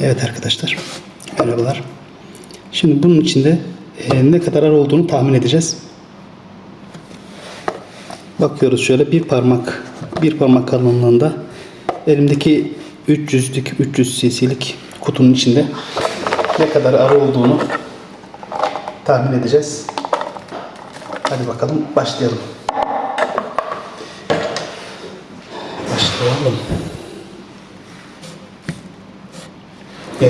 Evet arkadaşlar. Merhabalar. Şimdi bunun içinde e, ne kadar arı olduğunu tahmin edeceğiz. Bakıyoruz şöyle bir parmak bir parmak kalınlığında elimdeki 300'lük 300 cc'lik kutunun içinde ne kadar arı olduğunu tahmin edeceğiz. Hadi bakalım başlayalım. Başlayalım. Ee,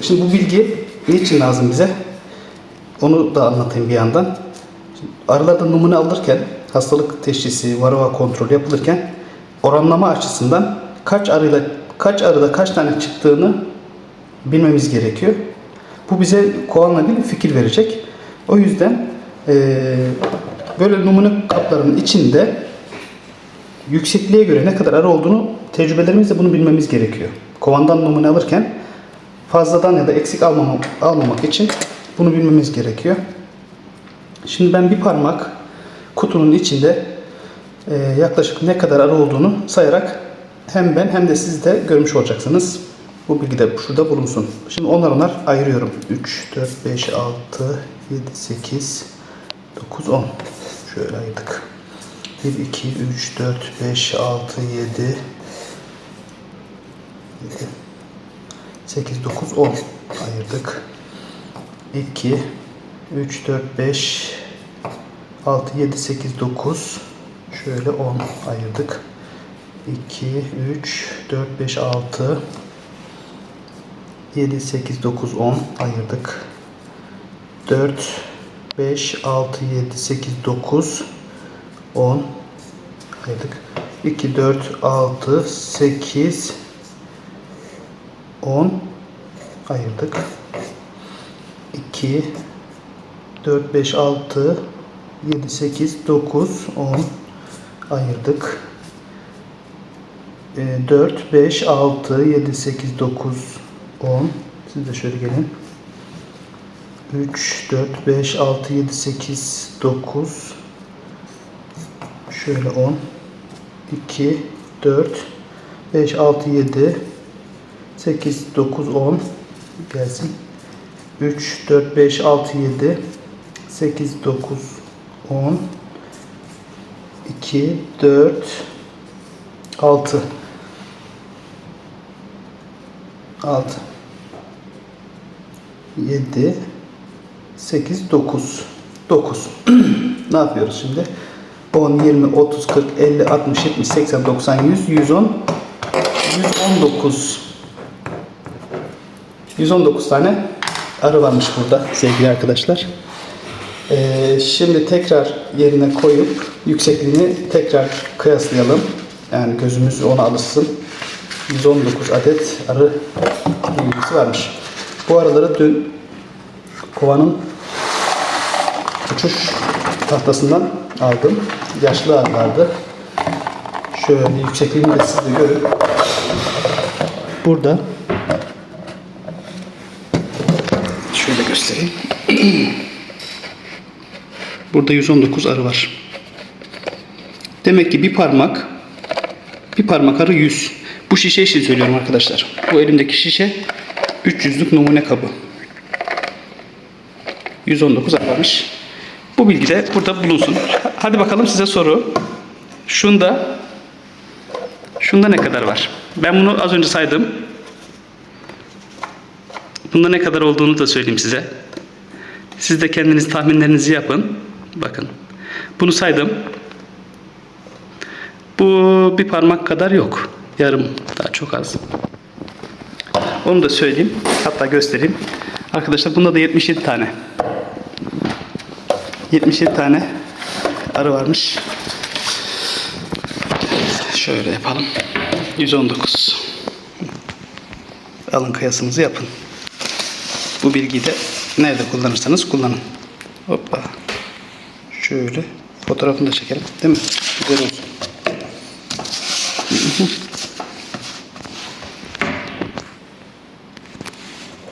şimdi bu bilgi niçin lazım bize? Onu da anlatayım bir yandan. Şimdi arılardan numune alırken hastalık teşhisi, varroa kontrolü yapılırken oranlama açısından kaç arıyla kaç arıda kaç tane çıktığını bilmemiz gerekiyor. Bu bize kovanla ilgili fikir verecek. O yüzden eee, böyle numune kaplarının içinde yüksekliğe göre ne kadar arı olduğunu tecrübelerimizle bunu bilmemiz gerekiyor. Kovandan numune alırken fazladan ya da eksik almamak, almamak için bunu bilmemiz gerekiyor. Şimdi ben bir parmak kutunun içinde e, yaklaşık ne kadar arı olduğunu sayarak hem ben hem de siz de görmüş olacaksınız. Bu bilgi de şurada bulunsun. Şimdi onlar onlar ayırıyorum. 3, 4, 5, 6, 7, 8, 9, 10. Şöyle ayırdık. 1, 2, 3, 4, 5, 6, 7, 8, 9, 10 ayırdık. 2, 3, 4, 5, 6, 7, 8, 9 şöyle 10 ayırdık. 2, 3, 4, 5, 6 7, 8, 9, 10 ayırdık. 4, 5, 6, 7, 8, 9 10 ayırdık. 2, 4, 6, 8 10 ayırdık. 2 4 5 6 7 8 9 10 ayırdık. Ee, 4 5 6 7 8 9 10 Siz de şöyle gelin. 3 4 5 6 7 8 9 şöyle 10 2 4 5 6 7 8 9 10 gelsin. 3 4 5 6 7 8 9 10 2 4 6 6 7 8 9 9 ne yapıyoruz şimdi? 10 20 30 40 50 60 70 80 90 100 110 119 119 tane arı varmış burada sevgili arkadaşlar. Ee, şimdi tekrar yerine koyup yüksekliğini tekrar kıyaslayalım. Yani gözümüz ona alışsın. 119 adet arı bilgisi varmış. Bu arıları dün kovanın uçuş tahtasından aldım. Yaşlı arılardı. Şöyle yüksekliğini de siz de görün. Burada Şöyle göstereyim. Burada 119 arı var. Demek ki bir parmak bir parmak arı 100. Bu şişe için söylüyorum arkadaşlar. Bu elimdeki şişe 300'lük numune kabı. 119 arı varmış. Bu bilgi de burada bulunsun. Hadi bakalım size soru. Şunda şunda ne kadar var? Ben bunu az önce saydım. Bunda ne kadar olduğunu da söyleyeyim size. Siz de kendiniz tahminlerinizi yapın. Bakın. Bunu saydım. Bu bir parmak kadar yok. Yarım daha çok az. Onu da söyleyeyim. Hatta göstereyim. Arkadaşlar bunda da 77 tane. 77 tane arı varmış. Şöyle yapalım. 119. Alın kıyasınızı yapın. Bu bilgiyi de nerede kullanırsanız kullanın. Hoppa. Şöyle fotoğrafını da çekelim. Değil mi? Güzel olsun.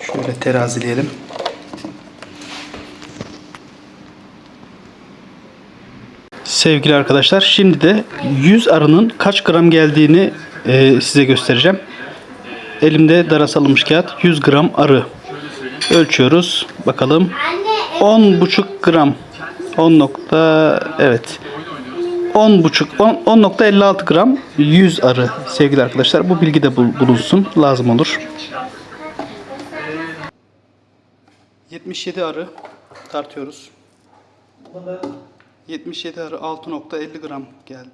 Şöyle terazileyelim. Sevgili arkadaşlar şimdi de 100 arının kaç gram geldiğini e, size göstereceğim. elimde darasalmış kağıt 100 gram arı. Ölçüyoruz. Bakalım. 10,5 gram. 10 nokta evet. 10,5 10 10.56 gram 100 arı sevgili arkadaşlar. Bu bilgi de bul- bulunsun. Lazım olur. 77 arı tartıyoruz. 77 arı 6.50 gram geldi.